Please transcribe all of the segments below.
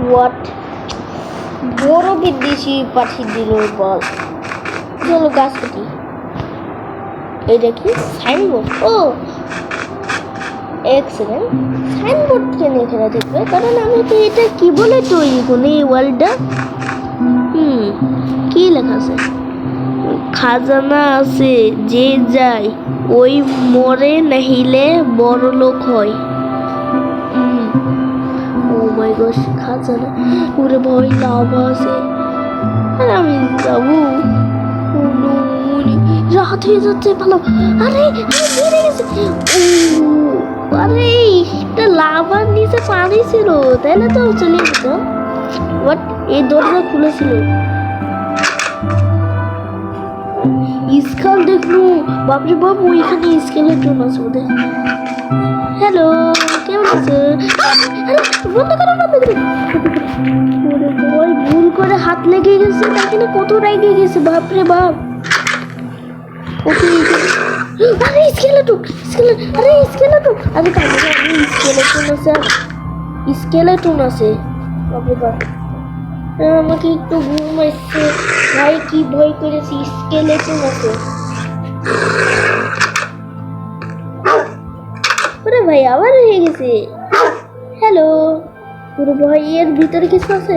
What বড় বিদেশি পাঠিয়ে দিল বল। চলো গাছ কাটি এটা কি? সাইনবোর্ড? ও! এক সেকেন্ড সাইনবোর্ড কেন এখানে দেখবে। কারণ আমি তো এটা কি বলে তৈরি করি এই ওয়ার্ল্ডটা হুম, কি লেখা আছে? খাজানা আছে, যে যায়, ওই মরে নাহিলে বড় লোক হয় ও মাই গস খাজানা। ওরে ভয় লাভ আছে। আর আমি যাব। রাত হয়ে যাচ্ছে ভালো আরে আরে গেছে। একটা লাভার নিচে পানি ছিল তাহলে তো, চলে যেত বাট এই দরজা খুলেছিল। স্কাল দেখল বাপরে বাপ ওইখানে স্কেলেটন আছে ওদের হ্যালো কেমন আছে আরে, বন্ধ করো না দেখো ওরে বই ভুল করে হাত লেগে গেছে দেখে কত রেগে গেছে বাপরে বাপ ওকে আরে স্কেলেটন স্কেলেটন আরে স্কেলেটন আরে তাহলে আমি স্কেলেটন আছে স্কেলেটন আছে বাপরে বাপ আহ, আমাকে একটু ঘুম এসছে ভাই, কি ভয় করেছি স্কেলেটন আছে ওরে ভাই, আবার হয়ে গেছে। হ্যালো ওরে ভাই এর ভিতরে কিছু আছে?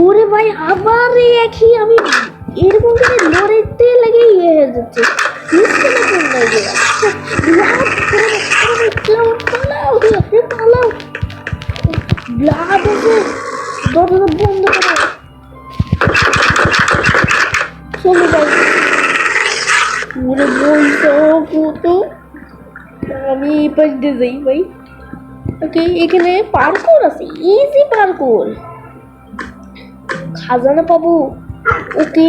ওরে ভাই, আবার একই আমি এরকম করে লড়াইতে লাগে ইয়ে হয়ে যাচ্ছে। দরজা বন্ধ করো চলো ভাই ওরে বলছো কত। আমি এই পাশ দিয়ে যাই ভাই। ওকে, এখানে পার্কর আছে ইজি পার্কর খাজানা পাবো। ওকে,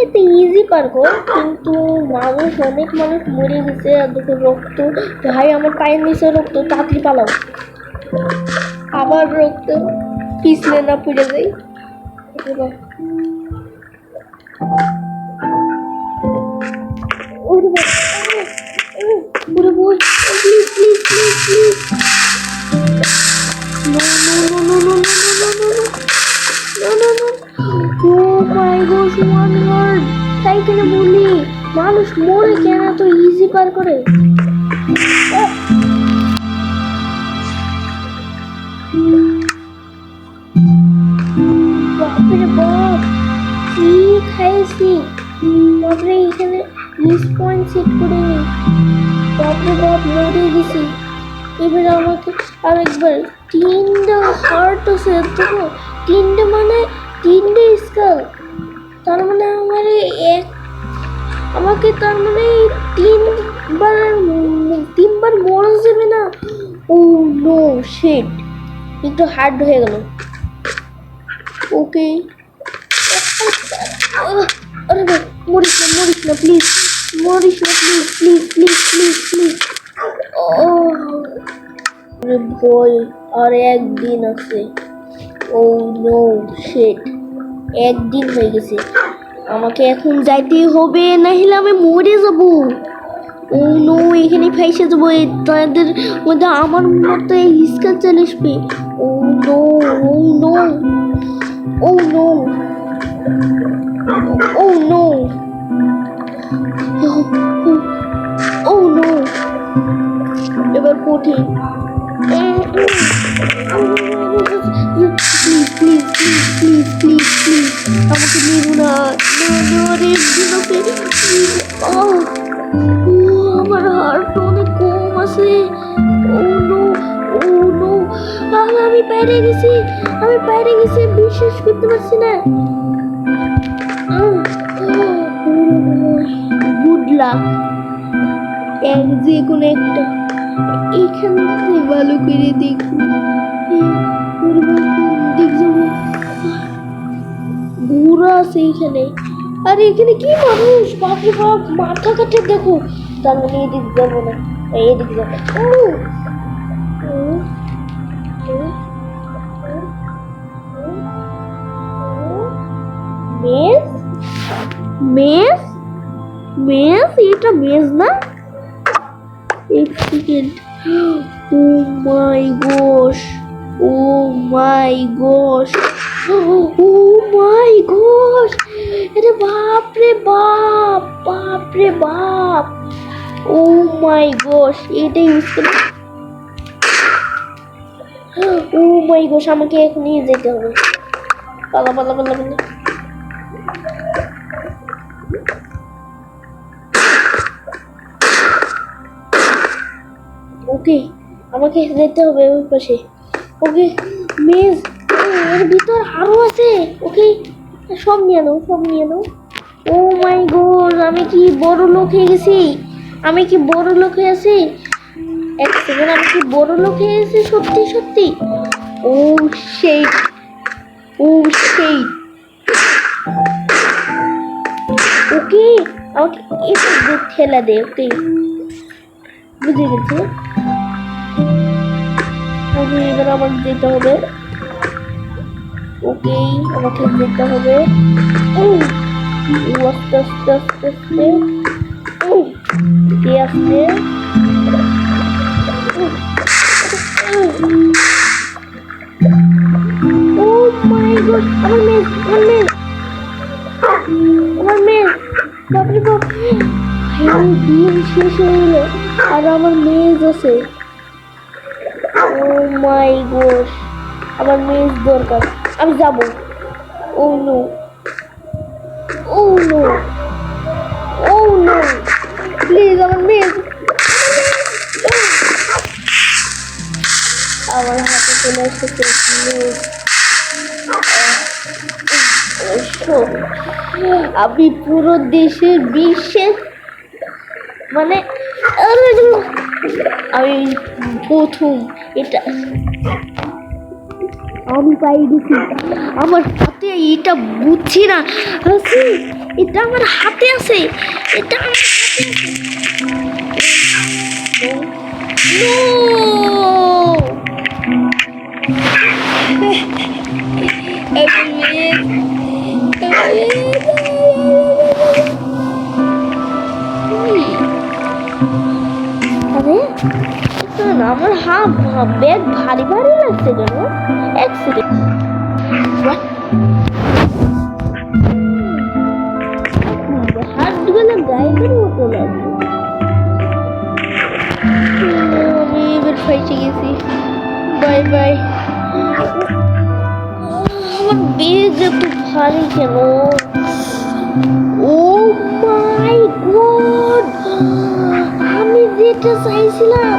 এতে ইজি পার্কর কিন্তু মানুষ, অনেক মানুষ মরে গেছে, আর দেখো রক্ত। ভাই, আমার পায়ের নিচে রক্ত, তাড়াতাড়ি পালাও। আবার রক্ত। পিছলে না পড়ে যাই মানুষ মরে কেন তো ইজি পার করে কি খাইছি। বাপরে এখানে লিস্ট পয়েন্ট সেট করে নি। বাপরে বাপ, মরে গেছি। এবার আমাকে আরেকবার তিনটা হার্ট আছে দেখো তিনটে মানে তিনটে স্কাল তার মানে আমার এক আমাকে তার মানে তিনবার তিনবার মরা যাবে না। ও নো শিট একটু হার্ড হয়ে গেল। ওকে अरे भाई मोरिस ना मोरिस ना प्लीज़ मोरिस ना please please please please please अरे बॉय और एक दिन আছে ও নো শিট এক দিন হয়ে গেছে আমাকে এখন যাইতেই হবে না হলে আমি মরে যাব ও নো এখানে ফাইসে যাবো তাদের মধ্যে আমার মতো এই হিসকার চলে আসবে ও no oh no oh no oh no oh no এবার কঠিন। Please please please please please please আমাকে নিও না আমার হার্ট অনেক কম আছে ও নো ও নো আমি বাইরে গেছি আমি বাইরে গেছি বিশ্বাস করতে পারছি না যে কোনো একটা। এখান থেকে ভালো করে দেখুন। দেখ যাব আছে এখানে আর এখানে কি মানুষ? বাপরে বাপ, মাথা কাটে দেখো। তার মানে এদিক যাব না। এদিক যাব। মেস? মেজ মেজ এটা মেজ না? এক second O my gosh oh my gosh oh my গোশ আরে বাপ রে বাপ বাপ রে বাপ। ও মাই গোশ এটা ইউজ করে ও মাই গোশ আমাকে এখনই যেতে হবে। পালা পালা পালা পালা। ওকে, আমাকে যেতে হবে ওই পাশে। ওকে, মেজ, এর ভিতর আরও আছে। ওকে, সব নিয়ে নাও, সব নিয়ে নাও। ও মাই গড, আমি কি বড় লোক হয়ে গেছি? আমি কি বড় লোক হয়ে আছি? এক সেকেন্ড, আমি কি বড় লোক হয়ে গেছি সত্যি সত্যি? ও সেই ও সেই। ওকে, আমাকে দুধ ঠেলা দে, ওকে। বুঝে গেছি ওকে এবার আমাকে যেতে হবে ওকে আমাকে যেতে হবে আস্তে আস্তে আস্তে আস্তে আস্তে ও মাই গড আমার মেয়ে আমার মেয়ে আমার হ্যাঁ শেষ হয়ে গেলো আর আমার মেয়ে আছে। ও মাই গোশ আমার মেজ দরকার। আমি যাব। Oh no oh no oh no please আমার মেজ আমার হাতে চলে এসেছে মেজ আমি পুরো দেশের বিশ্বের মানে আমি প্রথম এটা আমি পাই গেছি আমার হাতে এটা বুঝছি না। এটা আমার হাতে আছে। এটা আমার হাতে আছে। আমার হাত ব্যাগ ভারী ভারী লাগছে কেন? এক সেকেন্ড হাতগুলো গায়েবের মতো লাগছে। আমি এবার ফাইটে গেছি। Bye bye. আমার বেগ এত ভারী কেন? ও মাই গড আমি যেটা চাইছিলাম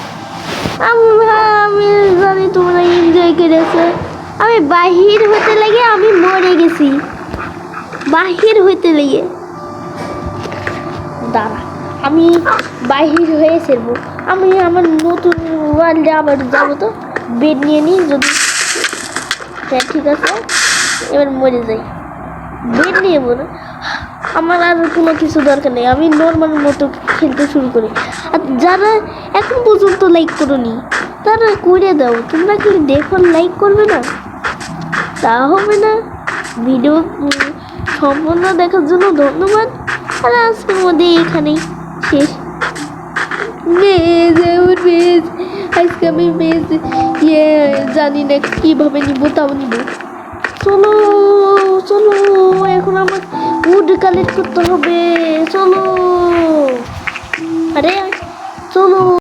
আমি তোমরা এনজয় করেছ। আমি বাহির হতে লেগে আমি মরে গেছি। বাহির হইতে লেগে। দাঁড়া, আমি বাহির হয়ে ফেলব। আমি আমার নতুন ওয়ার্ল্ডে আবার যাব তো। বেড নিয়ে নিই, যদি হ্যাঁ ঠিক আছে। এবার মরে যাই। বেড নিয়ে না আমার আর কোনো কিছু দরকার নেই। আমি নর্মাল মতো খেলতে শুরু করি। আর যারা এখন পর্যন্ত লাইক করোনি, তারা করে দাও। তোমরা কি দেখো লাইক করবে না? তা হবে না। ভিডিও সম্পূর্ণ দেখার জন্য ধন্যবাদ। আর আজকের মধ্যে এখানেই শেষ। মেজ আমার মেজ আজকে আমি মেজ ইয়ে জানি না কীভাবে নিব, তাও নিব। চলো চলো এখন আমার উড কালেক্ট করতে হবে চলো। আরে চলো।